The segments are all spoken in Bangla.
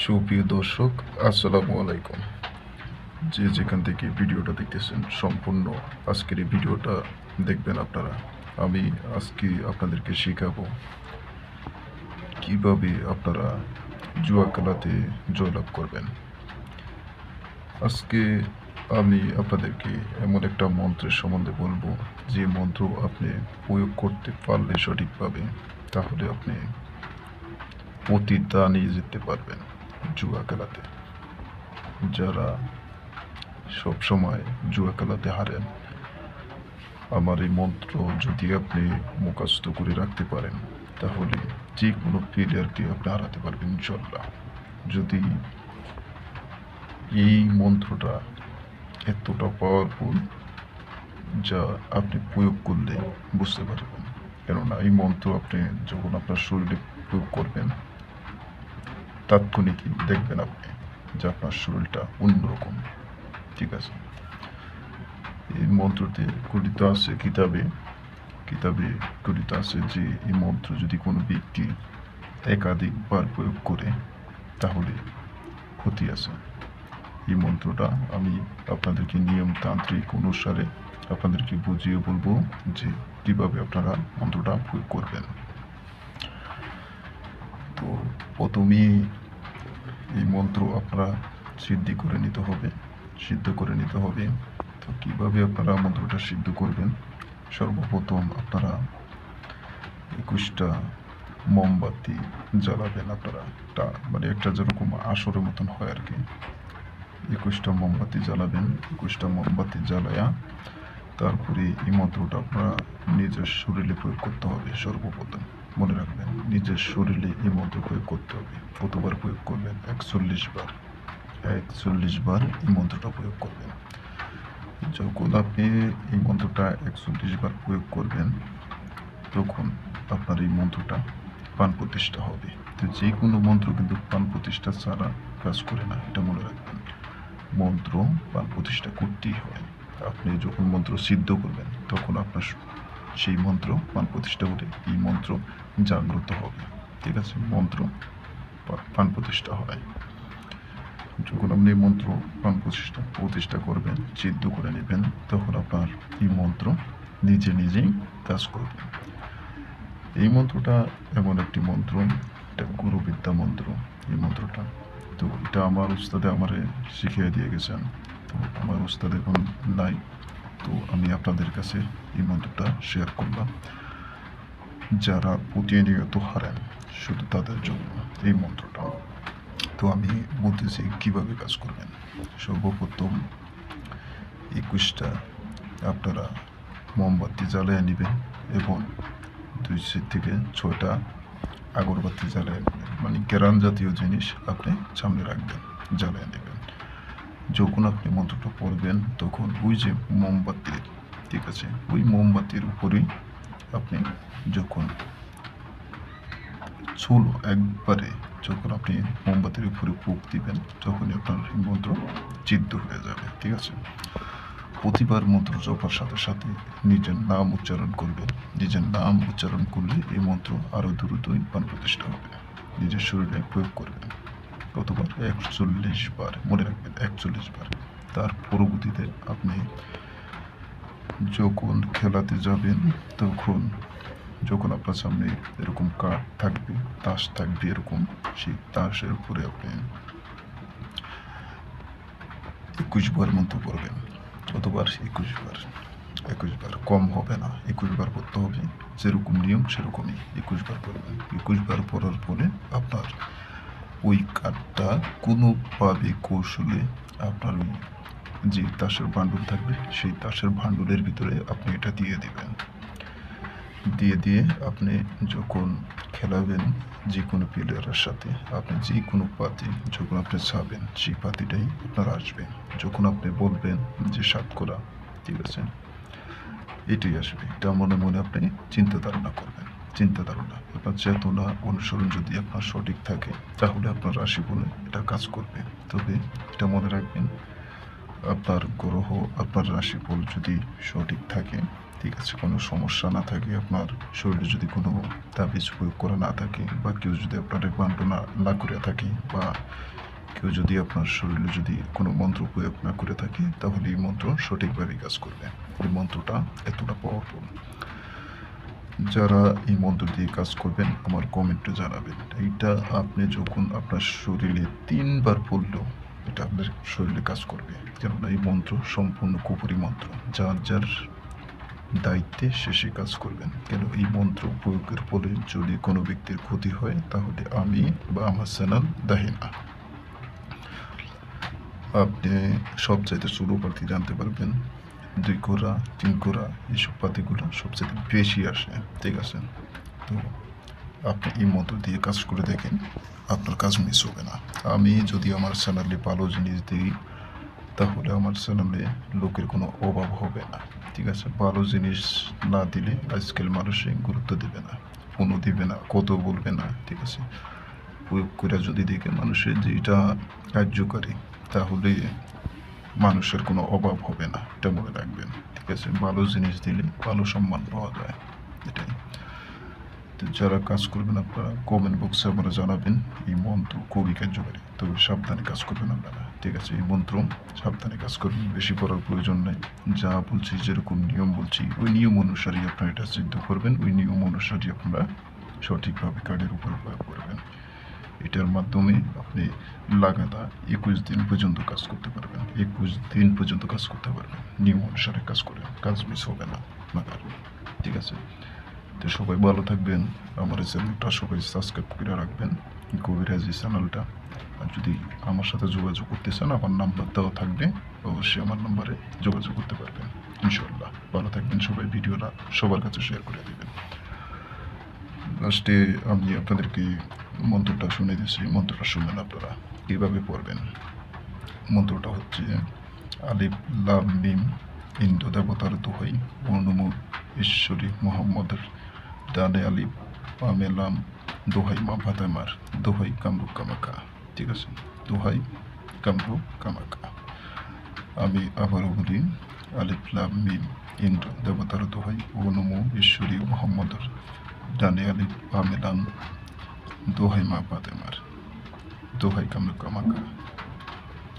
সুপ্রিয় দর্শক, আসসালামু আলাইকুম। যে যেখান থেকে ভিডিওটা দেখতেছেন, সম্পূর্ণ আজকের এই ভিডিওটা দেখবেন আপনারা। আমি আজকে আপনাদেরকে শেখাবো কীভাবে আপনারা জুয়া খেলাতে জয়লাভ করবেন। আজকে আমি আপনাদেরকে এমন একটা মন্ত্রের সম্বন্ধে বলব, যে মন্ত্র আপনি প্রয়োগ করতে পারলে সঠিকভাবে, তাহলে আপনি প্রতিটা নিয়ে যেতে পারবেন। জুয়া খেলাতে যারা সব সময় জুয়া খেলাতে হারেন, আমার এই মন্ত্র যদি আপনি মুখস্থ করে রাখতে পারেন, তাহলে যে কোনো প্লেয়ারকে আপনি হারাতে পারবেন ইনশাল্লাহ যদি এই মন্ত্রটা এতটা পাওয়ারফুল যা আপনি প্রয়োগ করলে বুঝতে পারবেন। কেননা এই মন্ত্র আপনি যখন আপনার শরীরে প্রয়োগ করবেন তাৎক্ষণিকই দেখবেন আপনি যে আপনার শরীরটা অন্যরকম। ঠিক আছে? এই মন্ত্রতে গঠিত আছে কিতাবে কিতাবে গঠিত আছে যে এই মন্ত্র যদি কোনো ব্যক্তি একাধিকবার প্রয়োগ করে, তাহলে ক্ষতি আছে। এই মন্ত্রটা আমি আপনাদেরকে নিয়মতান্ত্রিক অনুসারে আপনাদেরকে বুঝিয়ে বলব যে কীভাবে আপনারা মন্ত্রটা প্রয়োগ করবেন। তো প্রথমেই এই মন্ত্র আপনারা সিদ্ধি করে নিতে হবে, সিদ্ধ করে নিতে হবে। তো কীভাবে আপনারা মন্ত্রটা সিদ্ধ করবেন? সর্বপ্রথম আপনারা একুশটা মোমবাতি জ্বালাবেন আপনারা। তা মানে একটা যেরকম আসরের মতন হয় আর কি। একুশটা মোমবাতি জ্বালাবেন, একুশটা মোমবাতি জ্বালায়া তারপরে এই মন্ত্রটা আপনারা নিজের শরীরে প্রয়োগ করতে হবে সর্বপ্রথম। মনে রাখবেন, নিজের শরীরে এই মন্ত্র প্রয়োগ করতে হবে। কতবার প্রয়োগ করবেন, একচল্লিশ বার। একচল্লিশ বার এই মন্ত্রটা প্রয়োগ করবেন। যখন আপনি এই মন্ত্রটা একচল্লিশ বার প্রয়োগ করবেন, তখন আপনার এই মন্ত্রটা পান প্রতিষ্ঠা হবে। তো যে কোনো মন্ত্র কিন্তু পান প্রতিষ্ঠা ছাড়া কাজ করে না, এটা মনে রাখবেন। মন্ত্র পান প্রতিষ্ঠা করতেই হয়। আপনি যখন মন্ত্র সিদ্ধ করবেন, তখন আপনার সেই মন্ত্র পান প্রতিষ্ঠা করে এই মন্ত্র জাগ্রত হবে। ঠিক আছে? মন্ত্র পা- পান প্রতিষ্ঠা হয়। যখন আপনি মন্ত্র পান প্রতিষ্ঠা প্রতিষ্ঠা করবেন, সিদ্ধ করে নেবেন, তখন আপনার এই মন্ত্র নিজে নিজেই কাজ করবে। এই মন্ত্রটা এমন একটি মন্ত্র, এটা গুরুবিদ্যা মন্ত্র, এই মন্ত্রটা। তো এটা আমার উস্তাদে আমারে শিখিয়ে দিয়ে গেছেন। তো আমার উস্তাদ এখন নাই। তো আমি আপনাদের কাছে এই মন্ত্রটা শেয়ার করলাম। যারা প্রতিনিয়ত হারেন, শুধু তাদের জন্য, এই মন্ত্রটা। তো আমি বলতেছি, কীভাবে কাজ করবেন? সর্বপ্রথম একুশটা আপনারা মোমবাতি জ্বালিয়ে নেবেন এবং দুই থেকে ছয়টা আগরবাতি জ্বালিয়ে নেবেন। মানে কেরান জাতীয় জিনিস আপনি সামনে রাখবেন, জ্বালিয়ে নেবেন। যখন আপনি মন্ত্রটা পড়বেন, তখন ওই যে মোমবাতির ঠিক আছে? ওই মোমবাতির উপরেই আপনি যখন চুল একবারে যখন আপনি মোমবাতির উপরে পুক দিবেন, তখনই আপনার মন্ত্র চিদ্ধ হয়ে যাবে, ঠিক আছে? প্রতিবার মন্ত্র জপার সাথে সাথে নিজের নাম উচ্চারণ করবেন। নিজের নাম উচ্চারণ করলে এই মন্ত্র আরও দ্রুত পান প্রতিষ্ঠা হবে। নিজের শরীরে প্রয়োগ করবেন। কতবার একচল্লিশ বার, মনে রাখবেন একচল্লিশ বার। তার পরবর্তীতে আপনি যখন খেলাতে যাবেন, তখন যখন আপনার সামনে এরকম কাঠ থাকবে, তাস থাকবে, এরকম, সেই তাসের উপরে আপনি একুশ বার মন্ত্র করবেন কতবার একুশ বার একুশ বার কম হবে না, একুশ বার করতে হবে, যেরকম নিয়ম সেরকমই একুশ বার করবেন একুশ বার পড়ার পরে আপনার ওই কাঠটা কোনোভাবে কৌশলে আপনার ওই যে তাসের ভান্ডুল থাকবে, সেই তাসের ভান্ডুলের ভিতরে আপনি এটা দিয়ে দিবেন। দিয়ে দিয়ে আপনি যখন খেলাবেন যে কোনো প্লেয়ারের সাথে, আপনি যে কোনো পাতি যখন আপনি ছাবেন সেই পাতিটাই আপনার আসবে। যখন আপনি বলবেন যে, সাত করা ঠিক আছে? এটাই আসবে। এটা মনে মনে আপনি চিন্তা ধারণা করবেন। চিন্তা ধারণা আপনার চেতনা অনুসরণ যদি আপনার সঠিক থাকে, তাহলে আপনার রাশি বলে এটা কাজ করবে। তবে এটা মনে রাখবেন আপনার গ্রহ, আপনার রাশিফল যদি সঠিক থাকে, ঠিক আছে, কোনো সমস্যা না থাকে, আপনার শরীরে যদি কোনো তাবিজ প্রয়োগ করা না থাকে বা কেউ যদি আপনার রেকমান্ড না না করে থাকে বা কেউ যদি আপনার শরীরে যদি কোনো মন্ত্র প্রয়োগ না করে থাকে, তাহলে এই মন্ত্র সঠিকভাবে কাজ করবে। এই মন্ত্রটা এতটা পাওয়ারফুল যারা এই মন্ত্র দিয়ে কাজ করবেন, আমার কমেন্টে জানাবেন। এইটা আপনি যখন আপনার শরীরে তিনবার পড়লেও এটা আপনার শরীরে কাজ করবে। কেননা এই মন্ত্র সম্পূর্ণ কুপুরি মন্ত্র। যার যার দায়িত্বে শেষে কাজ করবেন। কেন এই মন্ত্র প্রয়োগের ফলে যদি কোনো ব্যক্তির ক্ষতি হয়, তাহলে আমি বা আমার চ্যানেল দায়ী না আপনি সব চাইতে ছোটো পাতি জানতে পারবেন। দুই কোরা তিন কোরা এইসব পাতিগুলো সবচেয়ে বেশি আসে। ঠিক আছে? তো আপনি এই মন্ত্র দিয়ে কাজ করে দেখেন, আপনার কাজ মিস হবে না। আমি যদি আমার চ্যানেলে ভালো জিনিস দিই, তাহলে আমার চ্যানেলে লোকের কোনো অভাব হবে না। ঠিক আছে? ভালো জিনিস না দিলে আজকাল মানুষে গুরুত্ব দেবে না, কোনো দিবে না কত বলবে না, ঠিক আছে? প্রয়োগ করে যদি দেখে মানুষের যেটা কার্যকারী, তাহলে মানুষের কোনো অভাব হবে না। এটা মনে রাখবেন, ঠিক আছে? ভালো জিনিস দিলে ভালো সম্মান পাওয়া যায়, এটাই। যারা কাজ করবেন আপনারা কমেন্ট বক্সে আপনারা জানাবেন এই মন্ত্র খুবই কার্যকারী। তবে সাবধানে কাজ করবেন আপনারা। ঠিক আছে, এই মন্ত্র সাবধানে কাজ করবেন, বেশি পড়ার প্রয়োজন নাই। যা বলছি, যেরকম নিয়ম বলছি, ওই নিয়ম অনুসারে আপনারা এটা সিদ্ধ করবেন, ওই নিয়ম অনুসারে আপনারা সঠিকভাবে কার্ডের উপর প্রয়োগ করবেন। এটার মাধ্যমে আপনি লাগাতার একুশ দিন পর্যন্ত কাজ করতে পারবেন। একুশ দিন পর্যন্ত কাজ করতে পারবেন। নিয়ম অনুসারে কাজ করে কাজ মিস হবে না। ঠিক আছে? তো সবাই ভালো থাকবেন। আমার এই চ্যানেলটা সবাই সাবস্ক্রাইব করে রাখবেন। কবিরাজ এই চ্যানেলটা। আর যদি আমার সাথে যোগাযোগ করতে চান, আমার নাম্বার দেওয়া থাকবে। অবশ্যই আমার নাম্বারে যোগাযোগ করতে পারবেন। ইনশাল্লাহ ভালো থাকবেন সবাই। ভিডিওটা সবার কাছে শেয়ার করে দেবেন। লাস্টে আমি আপনাদেরকে মন্ত্রটা শুনে দিচ্ছি। মন্ত্রটা শুনবেন আপনারা। কীভাবে পড়বেন? মন্ত্রটা হচ্ছে, আলিফ লাম মিম ইন্দ্র দেবতার দোহাই বর্ণম ঈশ্বরী মোহাম্মদের ডানে আলিফ পামে লাম, দোহাই মা ভাতামার দোহাই কামরু কামাকা। ঠিক আছে? দোহাই কামরু কামাকা। আমি আবারও বলি, আলিফ, লাম, মিম, ইন্দ্র, দেবতার দোহাই, ও নমো ঈশ্বরী মোহাম্মদের। ডানে আলিফ পামে লাম, দোহাই মা ফাতেমার দোহাই কামরু কামাকা।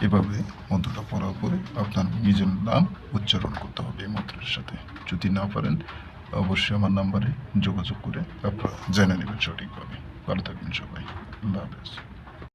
এভাবে মন্ত্রটা পড়ার পরে আপনার নিজের নাম উচ্চারণ করতে হবে এই মন্ত্রের সাথে। যদি না পারেন অবশ্যই আমার নাম্বারে যোগাযোগ করে আপনারা জেনে নেবেন সঠিকভাবে। ভালো থাকবেন সবাই। আল্লাহ হাফেজ।